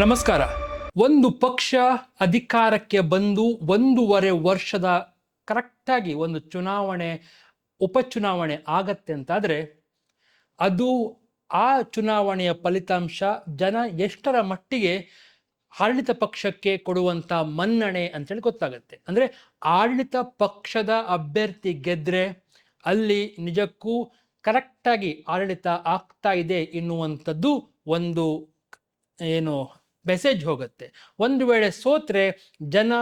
ನಮಸ್ಕಾರ. ಒಂದು ಪಕ್ಷ ಅಧಿಕಾರಕ್ಕೆ ಬಂದು ಒಂದೂವರೆ ವರ್ಷದ ಕರೆಕ್ಟಾಗಿ ಒಂದು ಚುನಾವಣೆ, ಉಪಚುನಾವಣೆ ಆಗತ್ತೆ ಅಂತಾದರೆ, ಅದು ಆ ಚುನಾವಣೆಯ ಫಲಿತಾಂಶ ಜನ ಎಷ್ಟರ ಮಟ್ಟಿಗೆ ಆಡಳಿತ ಪಕ್ಷಕ್ಕೆ ಕೊಡುವಂಥ ಮನ್ನಣೆ ಅಂತೇಳಿ ಗೊತ್ತಾಗುತ್ತೆ. ಅಂದರೆ ಆಡಳಿತ ಪಕ್ಷದ ಅಭ್ಯರ್ಥಿ ಗೆದ್ರೆ ಅಲ್ಲಿ ನಿಜಕ್ಕೂ ಕರೆಕ್ಟಾಗಿ ಆಡಳಿತ ಆಗ್ತಾ ಇದೆ ಎನ್ನುವಂಥದ್ದು ಒಂದು ಏನು ಮೆಸೇಜ್ ಹೋಗುತ್ತೆ. ಒಂದು ವೇಳೆ ಸೋತ್ರೆ ಜನ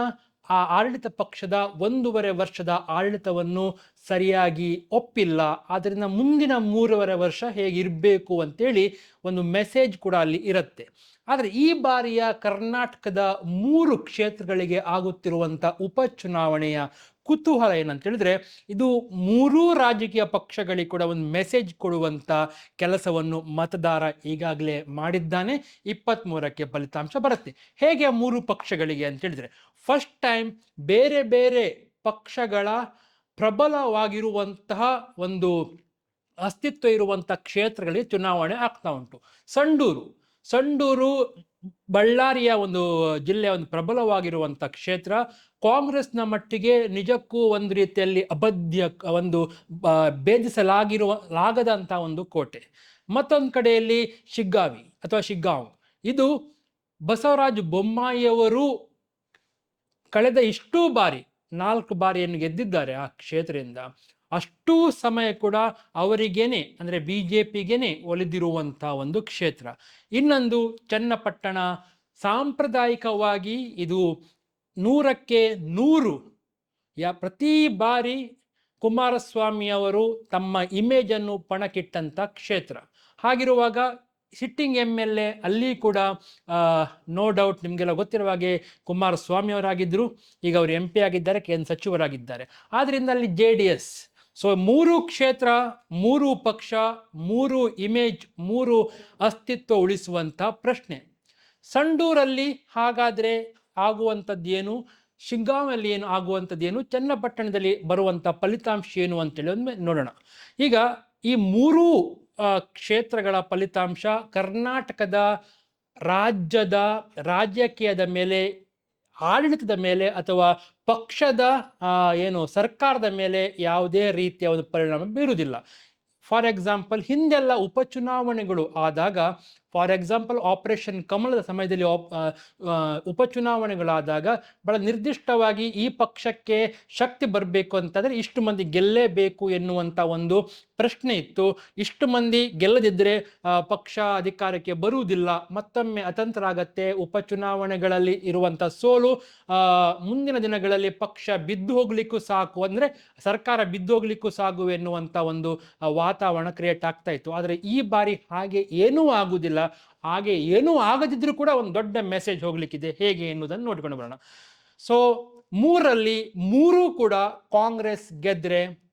ಆ ಆಡಳಿತ ಪಕ್ಷದ ಒಂದೂವರೆ ವರ್ಷದ ಆಡಳಿತವನ್ನು ಸರಿಯಾಗಿ ಒಪ್ಪಿಲ್ಲ. ಆದ್ದರಿಂದ ಮುಂದಿನ ಮೂರುವರೆ ವರ್ಷ ಹೇಗಿರಬೇಕು ಅಂತೇಳಿ ಒಂದು ಮೆಸೇಜ್ ಕೂಡ ಅಲ್ಲಿ ಇರುತ್ತೆ. ಆದರೆ ಈ ಬಾರಿಯ ಕರ್ನಾಟಕದ ಮೂರು ಕ್ಷೇತ್ರಗಳಿಗೆ ಆಗುತ್ತಿರುವಂಥ ಉಪಚುನಾವಣೆಯ ಕುತೂಹಲ ಏನಂತ ಹೇಳಿದ್ರೆ ಇದು ಮೂರೂ ರಾಜಕೀಯ ಪಕ್ಷಗಳಿಗೆ ಕೂಡ ಒಂದು ಮೆಸೇಜ್ ಕೊಡುವಂಥ ಕೆಲಸವನ್ನು ಮತದಾರ ಈಗಾಗಲೇ ಮಾಡಿದ್ದಾನೆ. ಇಪ್ಪತ್ತ್ಮೂರಕ್ಕೆ ಫಲಿತಾಂಶ ಬರುತ್ತೆ. ಹೇಗೆ ಆ ಮೂರು ಪಕ್ಷಗಳಿಗೆ ಅಂತ ಹೇಳಿದ್ರೆ ಫಸ್ಟ್ ಟೈಮ್ ಬೇರೆ ಬೇರೆ ಪಕ್ಷಗಳ ಪ್ರಬಲವಾಗಿರುವಂತಹ ಒಂದು ಅಸ್ತಿತ್ವ ಇರುವಂಥ ಕ್ಷೇತ್ರಗಳಿಗೆ ಚುನಾವಣೆ ಆಗ್ತಾ ಉಂಟು. ಸಂಡೂರು ಸಂಡೂರು ಬಳ್ಳಾರಿಯ ಒಂದು ಜಿಲ್ಲೆಯ ಒಂದು ಪ್ರಬಲವಾಗಿರುವಂಥ ಕ್ಷೇತ್ರ, ಕಾಂಗ್ರೆಸ್ನ ಮಟ್ಟಿಗೆ ನಿಜಕ್ಕೂ ಒಂದು ರೀತಿಯಲ್ಲಿ ಅಬದ್ಯ ಒಂದು ಭೇದಿಸಲಾಗಿರುವ, ಲಾಗದಂಥ ಒಂದು ಕೋಟೆ. ಮತ್ತೊಂದು ಕಡೆಯಲ್ಲಿ ಶಿಗ್ಗಾವಿ ಅಥವಾ ಶಿಗ್ಗಾಂವ್. ಇದು ಬಸವರಾಜ ಬೊಮ್ಮಾಯಿಯವರು ಕಳೆದ ಇಷ್ಟೂ ಬಾರಿ ನಾಲ್ಕು ಬಾರಿಯನ್ನು ಗೆದ್ದಿದ್ದಾರೆ ಆ ಕ್ಷೇತ್ರದಿಂದ. ಅಷ್ಟೂ ಸಮಯ ಕೂಡ ಅವರಿಗೇನೆ, ಅಂದರೆ ಬಿ ಜೆ ಪಿಗೇನೆ ಒಲಿದಿರುವಂಥ ಒಂದು ಕ್ಷೇತ್ರ. ಇನ್ನೊಂದು ಚನ್ನಪಟ್ಟಣ, ಸಾಂಪ್ರದಾಯಿಕವಾಗಿ ಇದು ನೂರಕ್ಕೆ ನೂರು. ಯಾ, ಪ್ರತಿ ಬಾರಿ ಕುಮಾರಸ್ವಾಮಿಯವರು ತಮ್ಮ ಇಮೇಜನ್ನು ಪಣಕ್ಕಿಟ್ಟಂಥ ಕ್ಷೇತ್ರ. ಹಾಗಿರುವಾಗ ಸಿಟ್ಟಿಂಗ್ ಎಂ ಎಲ್ ಎ ಅಲ್ಲಿ ಕೂಡ ನೋ ಡೌಟ್ ನಿಮಗೆಲ್ಲ ಗೊತ್ತಿರುವ ಹಾಗೆ ಕುಮಾರಸ್ವಾಮಿ ಅವರಾಗಿದ್ದರು ಈಗ ಅವರು ಎಂ ಪಿ ಆಗಿದ್ದಾರೆ ಕೇಂದ್ರ ಸಚಿವರಾಗಿದ್ದಾರೆ. ಆದ್ದರಿಂದ ಅಲ್ಲಿ ಜೆ ಡಿ ಎಸ್ ಸೊ ಮೂರು ಕ್ಷೇತ್ರ, ಮೂರು ಪಕ್ಷ, ಮೂರು ಇಮೇಜ್ ಮೂರು ಅಸ್ತಿತ್ವ ಉಳಿಸುವಂಥ ಪ್ರಶ್ನೆ. ಸಂಡೂರಲ್ಲಿ ಹಾಗಾದರೆ ಆಗುವಂಥದ್ದೇನು? ಶಿಗ್ಗಾಂವಲ್ಲಿ ಏನು ಆಗುವಂಥದ್ದೇನು? ಚನ್ನಪಟ್ಟಣದಲ್ಲಿ ಬರುವಂಥ ಫಲಿತಾಂಶ ಏನು ಅಂತೇಳಿ ಒಂದು ನೋಡೋಣ. ಈಗ ಈ ಮೂರೂ ಕ್ಷೇತ್ರಗಳ ಫಲಿತಾಂಶ ಕರ್ನಾಟಕದ ರಾಜ್ಯದ ರಾಜಕೀಯದ ಮೇಲೆ ಆಡಳಿತದ ಮೇಲೆ ಅಥವಾ ಪಕ್ಷದ ಏನು ಸರ್ಕಾರದ ಮೇಲೆ ಯಾವುದೇ ರೀತಿಯ ಒಂದು ಪರಿಣಾಮ ಬೀರುವುದಿಲ್ಲ. ಫಾರ್ ಎಕ್ಸಾಂಪಲ್ ಹಿಂದೆಲ್ಲ ಉಪಚುನಾವಣೆಗಳು ಆದಾಗ ಫಾರ್ ಎಕ್ಸಾಂಪಲ್ ಆಪರೇಷನ್ ಕಮಲದ ಸಮಯದಲ್ಲಿ ಉಪಚುನಾವಣೆಗಳಾದಾಗ ಬಹಳ ನಿರ್ದಿಷ್ಟವಾಗಿ ಈ ಪಕ್ಷಕ್ಕೆ ಶಕ್ತಿ ಬರಬೇಕು ಅಂತಂದರೆ ಇಷ್ಟು ಮಂದಿ ಗೆಲ್ಲೇಬೇಕು ಎನ್ನುವಂಥ ಒಂದು ಪ್ರಶ್ನೆ ಇತ್ತು. ಇಷ್ಟು ಮಂದಿ ಗೆಲ್ಲದಿದ್ದರೆ ಪಕ್ಷ ಅಧಿಕಾರಕ್ಕೆ ಬರುವುದಿಲ್ಲ. ಮತ್ತೊಮ್ಮೆ ಅತಂತ್ರ ಆಗತ್ತೆ ಉಪಚುನಾವಣೆಗಳಲ್ಲಿ ಇರುವಂಥ ಸೋಲು ಮುಂದಿನ ದಿನಗಳಲ್ಲಿ ಪಕ್ಷ ಬಿದ್ದು ಹೋಗ್ಲಿಕ್ಕೂ ಸಾಕು ಅಂದರೆ ಸರ್ಕಾರ ಬಿದ್ದು ಹೋಗ್ಲಿಕ್ಕೂ ಸಾಕು ಎನ್ನುವಂಥ ಒಂದು ವಾತಾವರಣ ಕ್ರಿಯೇಟ್ ಆಗ್ತಾ ಇತ್ತು. ಆದರೆ ಈ ಬಾರಿ ಹಾಗೆ ಏನೂ ಆಗುವುದಿಲ್ಲ ಹಾಗೆ ಏನೂ ಆಗದಿದ್ರೂ ಕೂಡ ಒಂದು ದೊಡ್ಡ ಮೆಸೇಜ್ ಹೋಗ್ಲಿಕ್ಕಿದೆ. ಹೇಗೆ ಎನ್ನುವುದನ್ನು ನೋಡ್ಕೊಂಡು ಬರೋಣ. ಸೊ ಮೂರಲ್ಲಿ ಮೂರೂ ಕೂಡ ಕಾಂಗ್ರೆಸ್ ಗೆದ್ರೆ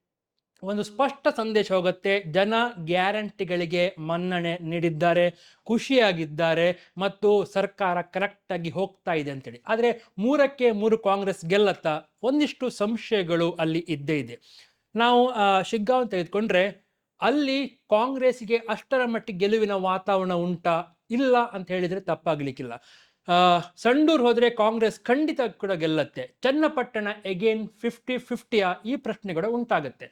ಒಂದು ಸ್ಪಷ್ಟ ಸಂದೇಶ ಹೋಗುತ್ತೆ. ಜನ ಗ್ಯಾರಂಟಿಗಳಿಗೆ ಮನ್ನಣೆ ನೀಡಿದ್ದಾರೆ ಖುಷಿಯಾಗಿದ್ದಾರೆ ಮತ್ತು ಸರ್ಕಾರ ಕರೆಕ್ಟಾಗಿ ಹೋಗ್ತಾ ಇದೆ ಅಂತೇಳಿ. ಆದರೆ ಮೂರಕ್ಕೆ ಮೂರು ಕಾಂಗ್ರೆಸ್ ಗೆಲ್ಲತ್ತಾ ಒಂದಿಷ್ಟು ಸಂಶಯಗಳು ಅಲ್ಲಿ ಇದ್ದೇ ಇದೆ. ನಾವು ಆ, ಶಿಗ್ಗಾಂವ್ ತೆಗೆದುಕೊಂಡ್ರೆ ಅಲ್ಲಿ ಕಾಂಗ್ರೆಸ್ಗೆ ಅಷ್ಟರ ಮಟ್ಟಿಗೆ ಗೆಲುವಿನ ವಾತಾವರಣ ಉಂಟಾ, ಇಲ್ಲ ಅಂತ ಹೇಳಿದರೆ ತಪ್ಪಾಗ್ಲಿಕ್ಕಿಲ್ಲ. ಸಂಡೂರು ಹೋದರೆ ಕಾಂಗ್ರೆಸ್ ಖಂಡಿತ ಕೂಡ ಗೆಲ್ಲತ್ತೆ. ಚನ್ನಪಟ್ಟಣ ಎಗೇನ್ ಫಿಫ್ಟಿ ಫಿಫ್ಟಿಯ ಈ ಪ್ರಶ್ನೆ ಕೂಡ ಉಂಟಾಗುತ್ತೆ.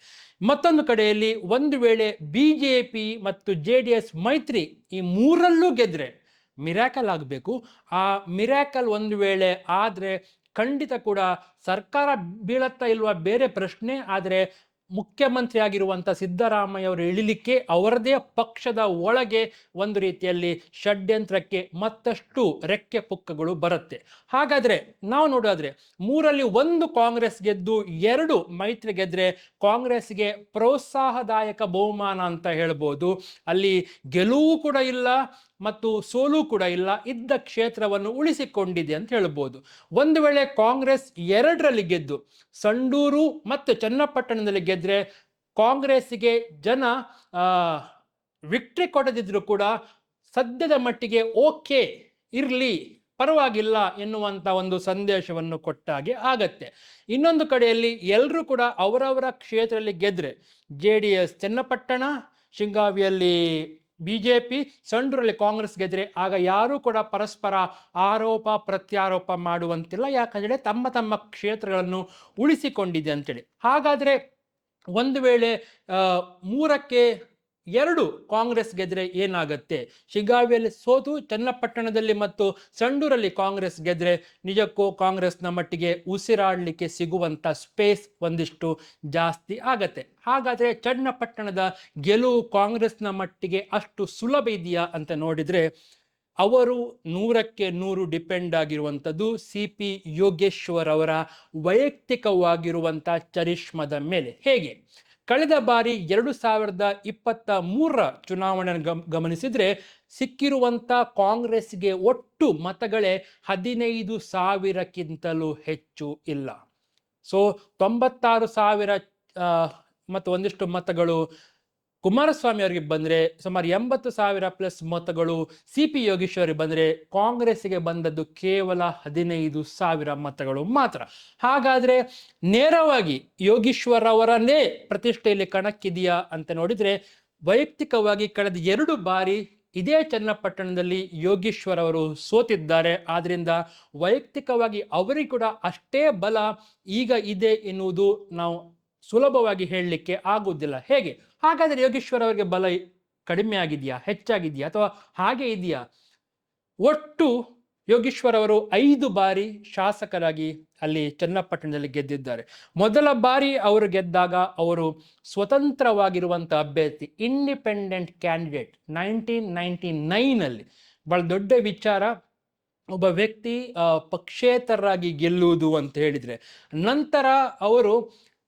ಮತ್ತೊಂದು ಕಡೆಯಲ್ಲಿ ಒಂದು ವೇಳೆ ಬಿ ಜೆ ಪಿ ಮತ್ತು ಜೆ ಡಿ ಎಸ್ ಮೈತ್ರಿ ಈ ಮೂರಲ್ಲೂ ಗೆದ್ರೆ ಮಿರಾಕಲ್ ಆಗಬೇಕು. ಆ ಮಿರಾಕಲ್ ಒಂದು ವೇಳೆ ಆದರೆ ಖಂಡಿತ ಕೂಡ ಸರ್ಕಾರ ಬೀಳತ್ತಾ ಇಲ್ವಾ ಬೇರೆ ಪ್ರಶ್ನೆ, ಆದರೆ ಮುಖ್ಯಮಂತ್ರಿ ಆಗಿರುವಂಥ ಸಿದ್ದರಾಮಯ್ಯ ಅವರು ಇಳಿಲಿಕ್ಕೆ ಅವರದೇ ಪಕ್ಷದ ಒಳಗೆ ಒಂದು ರೀತಿಯಲ್ಲಿ ಷಡ್ಯಂತ್ರಕ್ಕೆ ಮತ್ತಷ್ಟು ರೆಕ್ಕೆ ಪುಕ್ಕಗಳು ಬರುತ್ತೆ. ಹಾಗಾದರೆ ನಾವು ನೋಡೋದ್ರೆ ಮೂರಲ್ಲಿ ಒಂದು ಕಾಂಗ್ರೆಸ್ ಗೆದ್ದು ಎರಡು ಮೈತ್ರಿ ಗೆದ್ರೆ ಕಾಂಗ್ರೆಸ್ಗೆ ಪ್ರೋತ್ಸಾಹದಾಯಕ ಬಹುಮಾನ ಅಂತ ಹೇಳ್ಬೋದು. ಅಲ್ಲಿ ಗೆಲುವು ಕೂಡ ಇಲ್ಲ ಮತ್ತು ಸೋಲು ಕೂಡ ಇಲ್ಲ, ಇದ್ದ ಕ್ಷೇತ್ರವನ್ನು ಉಳಿಸಿಕೊಂಡಿದೆ ಅಂತ ಹೇಳ್ಬೋದು. ಒಂದು ವೇಳೆ ಕಾಂಗ್ರೆಸ್ ಎರಡರಲ್ಲಿ ಗೆದ್ದು, ಸಂಡೂರು ಮತ್ತು ಚನ್ನಪಟ್ಟಣದಲ್ಲಿ ಗೆದ್ದರೆ ಕಾಂಗ್ರೆಸ್ಸಿಗೆ ಜನ ವಿಕ್ಟ್ರಿ ಕೊಡದಿದ್ದರೂ ಕೂಡ ಸದ್ಯದ ಮಟ್ಟಿಗೆ ಓಕೆ ಇರಲಿ, ಪರವಾಗಿಲ್ಲ ಎನ್ನುವಂಥ ಒಂದು ಸಂದೇಶವನ್ನು ಕೊಟ್ಟಾಗೆ ಆಗತ್ತೆ. ಇನ್ನೊಂದು ಕಡೆಯಲ್ಲಿ ಎಲ್ಲರೂ ಕೂಡ ಅವರವರ ಕ್ಷೇತ್ರದಲ್ಲಿ ಗೆದ್ರೆ, ಜೆ ಡಿ ಎಸ್ ಚನ್ನಪಟ್ಟಣ ಶಿಗ್ಗಾವಿಯಲ್ಲಿ ಬಿಜೆಪಿ ಸಂಡೂರಲ್ಲಿ ಕಾಂಗ್ರೆಸ್ ಗೆದ್ರೆ ಆಗ ಯಾರೂ ಕೂಡ ಪರಸ್ಪರ ಆರೋಪ, ಪ್ರತ್ಯಾರೋಪ ಮಾಡುವಂತಿಲ್ಲ. ಯಾಕಂದ್ರೆ ತಮ್ಮ ತಮ್ಮ ಕ್ಷೇತ್ರಗಳನ್ನು ಉಳಿಸಿಕೊಂಡಿದೆ ಅಂತೇಳಿ. ಹಾಗಾದ್ರೆ ಒಂದು ವೇಳೆ ಮೂರಕ್ಕೆ ಎರಡು ಕಾಂಗ್ರೆಸ್ ಗೆದ್ರೆ ಏನಾಗತ್ತೆ? ಶಿಗ್ಗಾವಿಯಲ್ಲಿ ಸೋತು ಚನ್ನಪಟ್ಟಣದಲ್ಲಿ ಮತ್ತು ಸಂಡೂರಲ್ಲಿ ಕಾಂಗ್ರೆಸ್ ಗೆದ್ರೆ ನಿಜಕ್ಕೂ ಕಾಂಗ್ರೆಸ್ನ ಮಟ್ಟಿಗೆ ಉಸಿರಾಡಲಿಕ್ಕೆ ಸಿಗುವಂತ ಸ್ಪೇಸ್ ಒಂದಿಷ್ಟು ಜಾಸ್ತಿ ಆಗತ್ತೆ. ಹಾಗಾದ್ರೆ ಚನ್ನಪಟ್ಟಣದ ಗೆಲುವು ಕಾಂಗ್ರೆಸ್ನ ಮಟ್ಟಿಗೆ ಅಷ್ಟು ಸುಲಭ ಇದೆಯಾ ಅಂತ ನೋಡಿದ್ರೆ, ಅವರು ನೂರಕ್ಕೆ ನೂರು ಡಿಪೆಂಡ್ ಆಗಿರುವಂಥದ್ದು ಸಿ ಪಿ ಯೋಗೇಶ್ವರ್ ಅವರ ವೈಯಕ್ತಿಕವಾಗಿರುವಂಥ ಚರಿಷ್ಮದ ಮೇಲೆ. ಹೇಗೆ? ಕಳೆದ ಬಾರಿ ಎರಡು ಸಾವಿರದ ಇಪ್ಪತ್ತ ಮೂರರ ಚುನಾವಣೆಯನ್ನು ಗಮ್, ಗಮನಿಸಿದರೆ ಸಿಕ್ಕಿರುವಂಥ ಕಾಂಗ್ರೆಸ್ಗೆ ಒಟ್ಟು ಮತಗಳೇ ಹದಿನೈದು ಸಾವಿರಕ್ಕಿಂತಲೂ ಹೆಚ್ಚು ಇಲ್ಲ. ಸೊ, ತೊಂಬತ್ತಾರು ಸಾವಿರ ಮತ್ತು ಒಂದಿಷ್ಟು ಮತಗಳು ಕುಮಾರಸ್ವಾಮಿ ಅವರಿಗೆ ಬಂದರೆ ಸುಮಾರು ಎಂಬತ್ತು ಸಾವಿರ ಪ್ಲಸ್ ಮತಗಳು ಸಿ ಪಿ ಯೋಗೀಶ್ವರಿಗೆ ಬಂದರೆ ಕಾಂಗ್ರೆಸ್ಗೆ ಬಂದದ್ದು ಕೇವಲ ಹದಿನೈದು ಸಾವಿರ ಮತಗಳು ಮಾತ್ರ. ಹಾಗಾದರೆ ನೇರವಾಗಿ ಯೋಗೀಶ್ವರ್ ಅವರನ್ನೇ ಪ್ರತಿಷ್ಠೆಯಲ್ಲಿ ಕಣಕ್ಕಿದೆಯಾ ಅಂತ ನೋಡಿದರೆ ವೈಯಕ್ತಿಕವಾಗಿ ಕಳೆದ ಎರಡು ಬಾರಿ ಇದೇ ಚನ್ನಪಟ್ಟಣದಲ್ಲಿ ಯೋಗೀಶ್ವರ್ ಅವರು ಸೋತಿದ್ದಾರೆ. ಆದ್ರಿಂದ ವೈಯಕ್ತಿಕವಾಗಿ ಅವರಿಗೆ ಕೂಡ ಅಷ್ಟೇ ಬಲ ಈಗ ಇದೆ ಎನ್ನುವುದು ನಾವು ಸುಲಭವಾಗಿ ಹೇಳಲಿಕ್ಕೆ ಆಗುವುದಿಲ್ಲ. ಹೇಗೆ? ಹಾಗಾದರೆ ಯೋಗೇಶ್ವರ್ ಅವರಿಗೆ ಬಲ ಕಡಿಮೆ ಆಗಿದೆಯಾ? ಹೆಚ್ಚಾಗಿದೆಯಾ? ಅಥವಾ ಹಾಗೆ ಇದೆಯಾ? ಒಟ್ಟು ಯೋಗೇಶ್ವರ್ ಅವರು ಐದು ಬಾರಿ ಶಾಸಕರಾಗಿ ಅಲ್ಲಿ ಚನ್ನಪಟ್ಟಣದಲ್ಲಿ ಗೆದ್ದಿದ್ದಾರೆ. ಮೊದಲ ಬಾರಿ ಅವರು ಗೆದ್ದಾಗ ಅವರು ಸ್ವತಂತ್ರವಾಗಿರುವಂಥ ಅಭ್ಯರ್ಥಿ ಇಂಡಿಪೆಂಡೆಂಟ್ ಕ್ಯಾಂಡಿಡೇಟ್ ನೈನ್ಟೀನ್ ನೈನ್ಟಿ ನೈನಲ್ಲಿ ಬಹಳ ದೊಡ್ಡ ವಿಚಾರ. ಒಬ್ಬ ವ್ಯಕ್ತಿ ಪಕ್ಷೇತರರಾಗಿ ಗೆಲ್ಲುವುದು ಅಂತ ಹೇಳಿದ್ರೆ ನಂತರ ಅವರು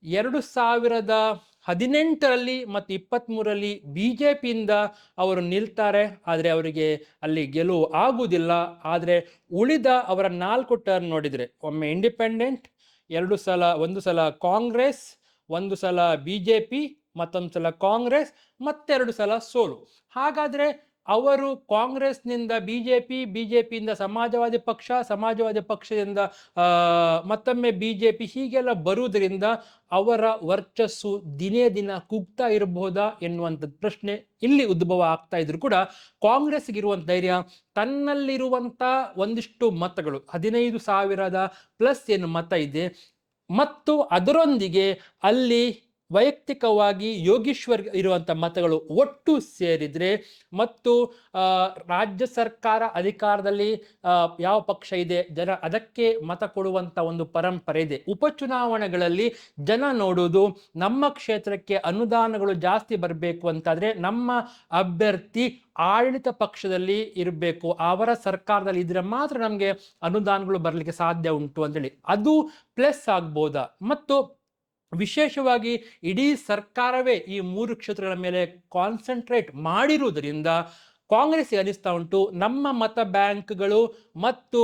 ಎರಡು ಸಾವಿರದ ಹದಿನೆಂಟರಲ್ಲಿ ಮತ್ತು ಇಪ್ಪತ್ತ್ಮೂರರಲ್ಲಿ ಬಿ ಜೆ ಪಿಯಿಂದ ಅವರು ನಿಲ್ತಾರೆ. ಆದರೆ ಅವರಿಗೆ ಅಲ್ಲಿ ಗೆಲುವು ಆಗುವುದಿಲ್ಲ. ಆದರೆ ಉಳಿದ ಅವರ ನಾಲ್ಕು ಟರ್ನ್ ನೋಡಿದರೆ ಒಮ್ಮೆ ಇಂಡಿಪೆಂಡೆಂಟ್, ಎರಡು ಸಲ, ಒಂದು ಸಲ ಕಾಂಗ್ರೆಸ್, ಒಂದು ಸಲ ಬಿ ಜೆ ಪಿ ಮತ್ತೊಂದು ಸಲ ಕಾಂಗ್ರೆಸ್, ಮತ್ತೆರಡು ಸಲ ಸೋಲು. ಹಾಗಾದರೆ ಅವರು ಕಾಂಗ್ರೆಸ್ನಿಂದ B J P B J ಪಿಯಿಂದ Samajwadi ಪಕ್ಷ, ಸಮಾಜವಾದಿ ಪಕ್ಷದಿಂದ ಮತ್ತೊಮ್ಮೆ ಬಿ ಜೆ ಪಿ ಹೀಗೆಲ್ಲ ಬರುವುದರಿಂದ ಅವರ ವರ್ಚಸ್ಸು ದಿನೇ ದಿನ ಕುಗ್ತಾ ಇರಬಹುದಾ ಎನ್ನುವಂಥದ್ದು ಪ್ರಶ್ನೆ ಇಲ್ಲಿ ಉದ್ಭವ ಆಗ್ತಾ ಇದ್ರು ಕೂಡ ಕಾಂಗ್ರೆಸ್ಗೆ ಇರುವಂಥ ಧೈರ್ಯ, ತನ್ನಲ್ಲಿರುವಂಥ ಒಂದಿಷ್ಟು ಮತಗಳು, ಹದಿನೈದು ಸಾವಿರದ ಪ್ಲಸ್ ಏನು ಮತ ಇದೆ. ಮತ್ತು ಅದರೊಂದಿಗೆ ಅಲ್ಲಿ ವೈಯಕ್ತಿಕವಾಗಿ ಯೋಗೀಶ್ವರ್ ಇರುವಂಥ ಮತಗಳು ಒಟ್ಟು ಸೇರಿದರೆ ಮತ್ತು ರಾಜ್ಯ ಸರ್ಕಾರ ಅಧಿಕಾರದಲ್ಲಿ ಯಾವ ಪಕ್ಷ ಇದೆ, ಜನ ಅದಕ್ಕೆ ಮತ ಕೊಡುವಂಥ ಒಂದು ಪರಂಪರೆ ಇದೆ. ಉಪಚುನಾವಣೆಗಳಲ್ಲಿ ಜನ ನೋಡುವುದು ನಮ್ಮ ಕ್ಷೇತ್ರಕ್ಕೆ ಅನುದಾನಗಳು ಜಾಸ್ತಿ ಬರಬೇಕು ಅಂತಾದರೆ ನಮ್ಮ ಅಭ್ಯರ್ಥಿ ಆಡಳಿತ ಪಕ್ಷದಲ್ಲಿ ಇರಬೇಕು. ಅವರ ಸರ್ಕಾರದಲ್ಲಿ ಇದ್ರೆ ಮಾತ್ರ ನಮಗೆ ಅನುದಾನಗಳು ಬರಲಿಕ್ಕೆ ಸಾಧ್ಯ ಉಂಟು ಅಂತೇಳಿ ಅದು ಪ್ಲಸ್ ಆಗ್ಬೋದಾ? ಮತ್ತು ವಿಶೇಷವಾಗಿ ಇಡೀ ಸರ್ಕಾರವೇ ಈ ಮೂರು ಕ್ಷೇತ್ರಗಳ ಮೇಲೆ ಕಾನ್ಸಂಟ್ರೇಟ್ ಮಾಡಿರುವುದರಿಂದ ಕಾಂಗ್ರೆಸ್ಗೆ ಅನಿಸ್ತಾ ಉಂಟು. ನಮ್ಮ ಮತ ಬ್ಯಾಂಕ್ಗಳು ಮತ್ತು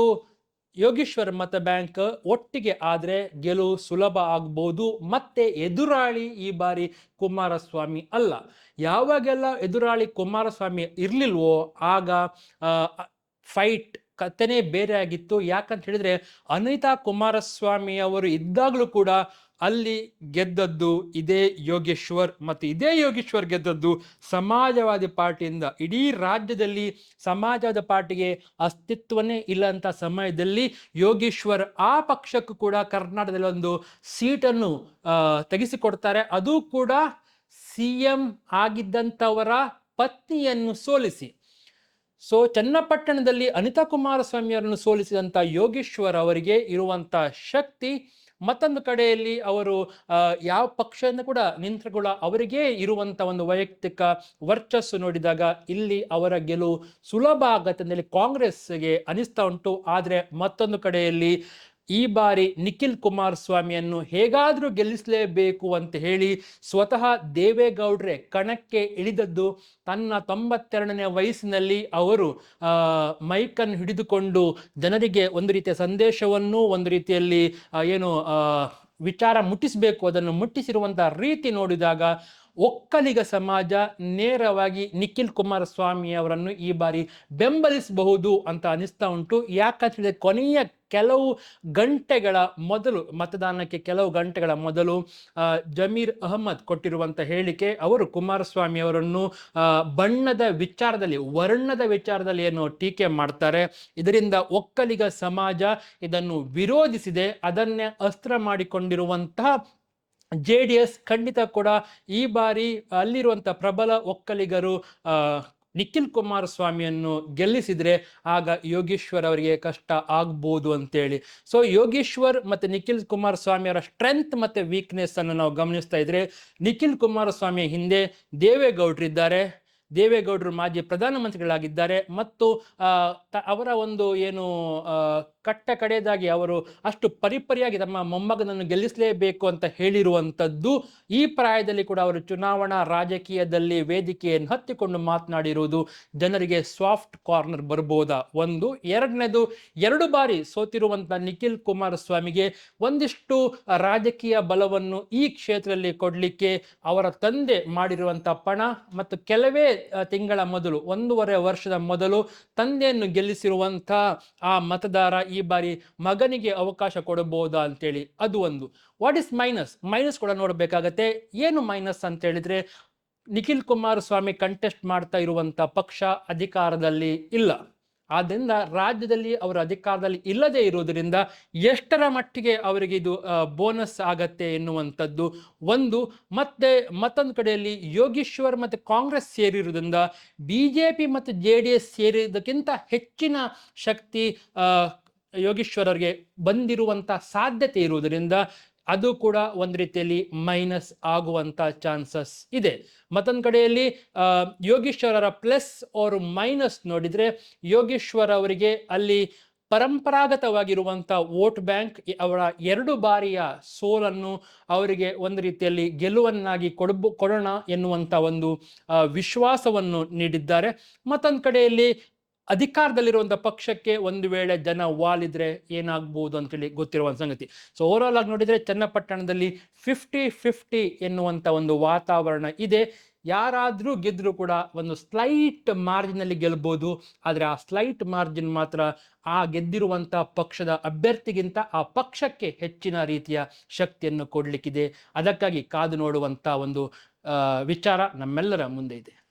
ಯೋಗೇಶ್ವರ್ ಮತ ಬ್ಯಾಂಕ್ ಒಟ್ಟಿಗೆ ಆದರೆ ಗೆಲುವು ಸುಲಭ ಆಗ್ಬೋದು. ಮತ್ತೆ ಎದುರಾಳಿ ಈ ಬಾರಿ ಕುಮಾರಸ್ವಾಮಿ ಅಲ್ಲ. ಯಾವಾಗೆಲ್ಲ ಎದುರಾಳಿ ಕುಮಾರಸ್ವಾಮಿ ಇರಲಿಲ್ವೋ ಆಗ ಫೈಟ್ ಕಥೆನೇ ಬೇರೆ ಆಗಿತ್ತು. ಯಾಕಂತ ಹೇಳಿದ್ರೆ ಅನಿತಾ ಕುಮಾರಸ್ವಾಮಿ ಅವರು ಇದ್ದಾಗಲೂ ಕೂಡ ಅಲ್ಲಿ ಗೆದ್ದದ್ದು ಇದೇ ಯೋಗೇಶ್ವರ್ ಮತ್ತು ಇದೇ ಯೋಗೇಶ್ವರ್ ಗೆದ್ದದ್ದು ಸಮಾಜವಾದಿ ಪಾರ್ಟಿಯಿಂದ. ಇಡೀ ರಾಜ್ಯದಲ್ಲಿ ಸಮಾಜವಾದ ಪಾರ್ಟಿಗೆ ಅಸ್ತಿತ್ವನೇ ಇಲ್ಲಂತ ಸಮಯದಲ್ಲಿ ಯೋಗೇಶ್ವರ್ ಆ ಪಕ್ಷಕ್ಕೂ ಕೂಡ ಕರ್ನಾಟಕದಲ್ಲಿ ಒಂದು ಸೀಟನ್ನು ತೆಗೆಸಿಕೊಡ್ತಾರೆ. ಅದು ಕೂಡ ಸಿ ಎಂ ಆಗಿದ್ದಂಥವರ ಪತ್ನಿಯನ್ನು ಸೋಲಿಸಿ. ಸೊ, ಚನ್ನಪಟ್ಟಣದಲ್ಲಿ ಅನಿತಾ ಕುಮಾರಸ್ವಾಮಿಯವರನ್ನು ಸೋಲಿಸಿದಂಥ ಯೋಗೇಶ್ವರ್ ಅವರಿಗೆ ಇರುವಂಥ ಶಕ್ತಿ ಮತ್ತೊಂದು ಕಡೆಯಲ್ಲಿ ಅವರು ಯಾವ ಪಕ್ಷವನ್ನು ಕೂಡ ನಿಂತ್ರಗೊಳ ಅವರಿಗೆ ಇರುವಂಥ ಒಂದು ವೈಯಕ್ತಿಕ ವರ್ಚಸ್ಸು ನೋಡಿದಾಗ ಇಲ್ಲಿ ಅವರ ಗೆಲುವು ಸುಲಭ ಆಗತ್ತೆ ಕಾಂಗ್ರೆಸ್ಗೆ ಅನಿಸ್ತಾ ಉಂಟು. ಆದರೆ ಮತ್ತೊಂದು ಕಡೆಯಲ್ಲಿ ಈ ಬಾರಿ ನಿಖಿಲ್ ಕುಮಾರಸ್ವಾಮಿಯನ್ನು ಹೇಗಾದರೂ ಗೆಲ್ಲಿಸಲೇಬೇಕು ಅಂತ ಹೇಳಿ ಸ್ವತಃ ದೇವೇಗೌಡ್ರೆ ಕಣಕ್ಕೆ ಇಳಿದದ್ದು ತನ್ನ ತೊಂಬತ್ತೆರಡನೇ ವಯಸ್ಸಿನಲ್ಲಿ ಅವರು ಮೈಕನ್ನು ಹಿಡಿದುಕೊಂಡು ಜನರಿಗೆ ಒಂದು ರೀತಿಯ ಸಂದೇಶವನ್ನು ಒಂದು ರೀತಿಯಲ್ಲಿ ಏನು ವಿಚಾರ ಮುಟ್ಟಿಸಬೇಕು, ಅದನ್ನು ಮುಟ್ಟಿಸಿರುವಂಥ ರೀತಿ ನೋಡಿದಾಗ ಒಕ್ಕಲಿಗ ಸಮಾಜ ನೇರವಾಗಿ ನಿಖಿಲ್ ಕುಮಾರಸ್ವಾಮಿ ಅವರನ್ನು ಈ ಬಾರಿ ಬೆಂಬಲಿಸಬಹುದು ಅಂತ ಅನಿಸ್ತಾ ಉಂಟು. ಯಾಕಂತೇಳಿದ್ರೆ ಕೊನೆಯ ಕೆಲವು ಗಂಟೆಗಳ ಮೊದಲು, ಮತದಾನಕ್ಕೆ ಕೆಲವು ಗಂಟೆಗಳ ಮೊದಲು ಜಮೀರ್ ಅಹಮದ್ ಕೊಟ್ಟಿರುವಂಥ ಹೇಳಿಕೆ, ಅವರು ಕುಮಾರಸ್ವಾಮಿ ಅವರನ್ನು ಬಣ್ಣದ ವಿಚಾರದಲ್ಲಿ, ವರ್ಣದ ವಿಚಾರದಲ್ಲಿ ಏನು ಟೀಕೆ ಮಾಡ್ತಾರೆ. ಇದರಿಂದ ಒಕ್ಕಲಿಗ ಸಮಾಜ ಇದನ್ನು ವಿರೋಧಿಸಿದೆ. ಅದನ್ನೇ ಅಸ್ತ್ರ ಮಾಡಿಕೊಂಡಿರುವಂತಹ ಜೆ ಡಿ ಎಸ್ ಖಂಡಿತ ಕೂಡ ಈ ಬಾರಿ ಅಲ್ಲಿರುವಂಥ ಪ್ರಬಲ ಒಕ್ಕಲಿಗರು ನಿಖಿಲ್ ಕುಮಾರಸ್ವಾಮಿಯನ್ನು ಗೆಲ್ಲಿಸಿದರೆ ಆಗ ಯೋಗೇಶ್ವರ್ ಅವರಿಗೆ ಕಷ್ಟ ಆಗ್ಬೋದು ಅಂತೇಳಿ. ಸೊ ಯೋಗೇಶ್ವರ್ ಮತ್ತು ನಿಖಿಲ್ ಕುಮಾರಸ್ವಾಮಿ ಅವರ ಸ್ಟ್ರೆಂತ್ ಮತ್ತು ವೀಕ್ನೆಸ್ ಅನ್ನು ನಾವು ಗಮನಿಸ್ತಾ ಇದ್ರೆ, ನಿಖಿಲ್ ಕುಮಾರಸ್ವಾಮಿ ಹಿಂದೆ ದೇವೇಗೌಡರಿದ್ದಾರೆ. ದೇವೇಗೌಡರು ಮಾಜಿ ಪ್ರಧಾನಮಂತ್ರಿಗಳಾಗಿದ್ದಾರೆ ಮತ್ತು ಅವರ ಒಂದು ಏನು ಕಟ್ಟ ಕಡೆಯದಾಗಿ ಅವರು ಅಷ್ಟು ಪರಿಪರಿಯಾಗಿ ತಮ್ಮ ಮೊಮ್ಮಗನನ್ನು ಗೆಲ್ಲಿಸಲೇಬೇಕು ಅಂತ ಹೇಳಿರುವಂಥದ್ದು, ಈ ಪ್ರಾಯದಲ್ಲಿ ಕೂಡ ಅವರು ಚುನಾವಣಾ ರಾಜಕೀಯದಲ್ಲಿ ವೇದಿಕೆಯನ್ನು ಹತ್ತಿಕೊಂಡು ಮಾತನಾಡಿರುವುದು ಜನರಿಗೆ ಸಾಫ್ಟ್ ಕಾರ್ನರ್ ಬರ್ಬೋದಾ? ಒಂದು. ಎರಡನೇದು, ಎರಡು ಬಾರಿ ಸೋತಿರುವಂಥ ನಿಖಿಲ್ ಕುಮಾರಸ್ವಾಮಿಗೆ ಒಂದಿಷ್ಟು ರಾಜಕೀಯ ಬಲವನ್ನು ಈ ಕ್ಷೇತ್ರದಲ್ಲಿ ಕೊಡಲಿಕ್ಕೆ ಅವರ ತಂದೆ ಮಾಡಿರುವಂಥ ಪಣ ಮತ್ತು ಕೆಲವೇ ತಿಂಗಳ ಮೊದಲು, ಒಂದೂವರೆ ವರ್ಷದ ಮೊದಲು ತಂದೆಯನ್ನು ಗೆಲ್ಲಿಸಿರುವಂಥ ಆ ಮತದಾರ ಈ ಬಾರಿ ಮಗನಿಗೆ ಅವಕಾಶ ಕೊಡಬಹುದಾ ಅಂತೇಳಿ ಅದು ಒಂದು. ವಾಟ್ ಇಸ್ ಮೈನಸ್ ಮೈನಸ್ ಕೂಡ ನೋಡಬೇಕಾಗತ್ತೆ. ಏನು ಮೈನಸ್ ಅಂತ ಹೇಳಿದ್ರೆ, ನಿಖಿಲ್ ಕುಮಾರಸ್ವಾಮಿ ಕಂಟೆಸ್ಟ್ ಮಾಡ್ತಾ ಇರುವಂಥ ಪಕ್ಷ ಅಧಿಕಾರದಲ್ಲಿ ಇಲ್ಲ. ಆದ್ದರಿಂದ ರಾಜ್ಯದಲ್ಲಿ ಅವರ ಅಧಿಕಾರದಲ್ಲಿ ಇಲ್ಲದೆ ಇರುವುದರಿಂದ ಎಷ್ಟರ ಮಟ್ಟಿಗೆ ಅವರಿಗೆ ಇದು ಬೋನಸ್ ಆಗತ್ತೆ ಎನ್ನುವಂಥದ್ದು ಒಂದು. ಮತ್ತೆ ಮತ್ತೊಂದು ಕಡೆಯಲ್ಲಿ ಯೋಗೇಶ್ವರ್ ಮತ್ತು ಕಾಂಗ್ರೆಸ್ ಸೇರಿರುವುದರಿಂದ ಬಿ ಜೆ ಪಿ ಮತ್ತು ಜೆ ಡಿ ಎಸ್ ಸೇರಿದ್ದಕ್ಕಿಂತ ಹೆಚ್ಚಿನ ಶಕ್ತಿ ಯೋಗೀಶ್ವರರಿಗೆ ಬಂದಿರುವಂಥ ಸಾಧ್ಯತೆ ಇರುವುದರಿಂದ ಅದು ಕೂಡ ಒಂದು ರೀತಿಯಲ್ಲಿ ಮೈನಸ್ ಆಗುವಂಥ ಚಾನ್ಸಸ್ ಇದೆ. ಮತ್ತೊಂದು ಕಡೆಯಲ್ಲಿ ಯೋಗೀಶ್ವರರ ಯೋಗೇಶ್ವರ್ ಪ್ಲಸ್ ಅವರು ಮೈನಸ್ ನೋಡಿದರೆ ಯೋಗೀಶ್ವರ್ ಅವರಿಗೆ ಅಲ್ಲಿ ಪರಂಪರಾಗತವಾಗಿರುವಂಥ ವೋಟ್ ಬ್ಯಾಂಕ್ ಅವರ ಎರಡು ಬಾರಿಯ ಸೋಲನ್ನು ಅವರಿಗೆ ಒಂದು ರೀತಿಯಲ್ಲಿ ಗೆಲುವನ್ನಾಗಿ ಕೊಡಬ, ಕೊಡೋಣ ಎನ್ನುವಂಥ ಒಂದು ವಿಶ್ವಾಸವನ್ನು ನೀಡಿದ್ದಾರೆ. ಮತ್ತೊಂದು ಕಡೆಯಲ್ಲಿ ಅಧಿಕಾರದಲ್ಲಿರುವಂಥ ಪಕ್ಷಕ್ಕೆ ಒಂದು ವೇಳೆ ಜನ ವಾಲಿದ್ರೆ ಏನಾಗ್ಬೋದು ಅಂತೇಳಿ ಗೊತ್ತಿರುವ ಸಂಗತಿ. ಸೊ ಓವರ್ಆಲ್ ಆಗಿ ನೋಡಿದರೆ ಚನ್ನಪಟ್ಟಣದಲ್ಲಿ ಫಿಫ್ಟಿ ಫಿಫ್ಟಿ ಎನ್ನುವಂಥ ಒಂದು ವಾತಾವರಣ ಇದೆ. ಯಾರಾದರೂ ಗೆದ್ದರೂ ಕೂಡ ಒಂದು ಸ್ಲೈಟ್ ಮಾರ್ಜಿನಲ್ಲಿ ಗೆಲ್ಬೋದು. ಆದರೆ ಆ ಸ್ಲೈಟ್ ಮಾರ್ಜಿನ್ ಮಾತ್ರ ಆ ಗೆದ್ದಿರುವಂಥ ಪಕ್ಷದ ಅಭ್ಯರ್ಥಿಗಿಂತ ಆ ಪಕ್ಷಕ್ಕೆ ಹೆಚ್ಚಿನ ರೀತಿಯ ಶಕ್ತಿಯನ್ನು ಕೊಡಲಿಕ್ಕಿದೆ. ಅದಕ್ಕಾಗಿ ಕಾದು ನೋಡುವಂಥ ಒಂದು ವಿಚಾರ ನಮ್ಮೆಲ್ಲರ ಮುಂದೆ ಇದೆ.